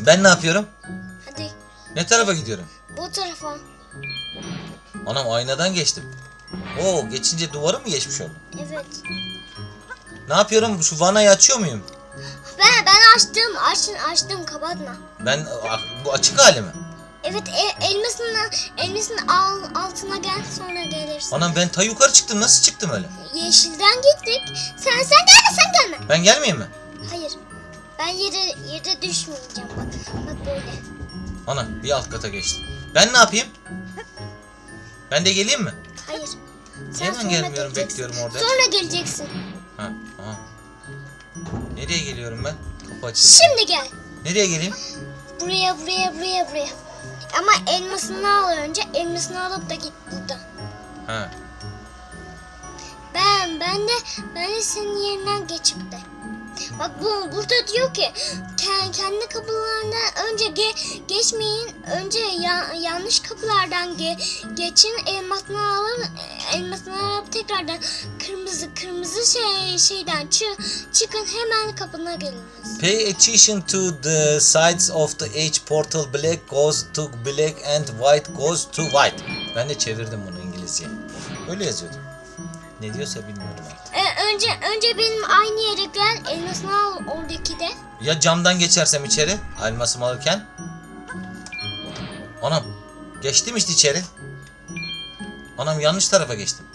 Ben ne yapıyorum? Hadi Ne tarafa gidiyorum? bu tarafa. Anam aynadan geçtim. Oo geçince duvarı mı geçmiş oldum? Evet. Ne yapıyorum? Şu vanayı açıyor muyum? Ben ben açtım. Açtım açtım kapatma. Ben ah, bu açık hali mi? Evet e, elmasının elmasının al, altına gel sonra gelirsin. Anam ben ta yukarı çıktım. Nasıl çıktım öyle? Yeşilden gittik. Sen sen gelme sen gelme. Ben gelmeyeyim mi? Yere yere düşmeyeceğim bak. Bak böyle. Ana bir alt kata geçtim. Ben ne yapayım? Ben de geleyim mi? Hayır. Hemen sonra gelmiyorum, geleceksin. bekliyorum orada. Sonra geleceksin. Ha, aha. Nereye geliyorum ben? Kapı açıldı. Şimdi gel. Nereye geleyim? Buraya buraya buraya buraya. Ama elmasını al önce. Elmasını alıp da git buradan. Ha. Ben ben de ben de senin yerinden geçip de. Bak bu burada diyor ki ke- kendi kapılarından önce ge- geçmeyin. Önce ya- yanlış kapılardan ge- geçin. Elmasını alın. Elmasını alıp tekrardan kırmızı kırmızı şey şeyden çı- çıkın hemen kapına geliniz. Pay attention to the sides of the H portal. Black goes to black and white goes to white. Ben de çevirdim bunu İngilizce. Öyle yazıyordu. Ne diyorsa bilmiyorum artık. Ee, önce önce benim aynı yere gel. Elmasını al oradaki de. Ya camdan geçersem içeri elmasımı alırken? Anam geçtim işte içeri. Anam yanlış tarafa geçtim.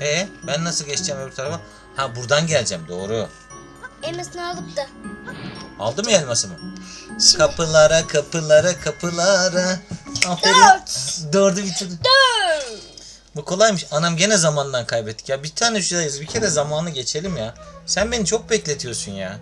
E ben nasıl geçeceğim öbür tarafa? Ha buradan geleceğim doğru. Elmasını alıp da. Aldı mı elmasımı? Şimdi. Kapılara kapılara kapılara. Aferin. Dört. Dördü bitirdim. Dört. Bu kolaymış. Anam gene zamandan kaybettik ya. Bir tane şuradayız. Bir kere zamanı geçelim ya. Sen beni çok bekletiyorsun ya.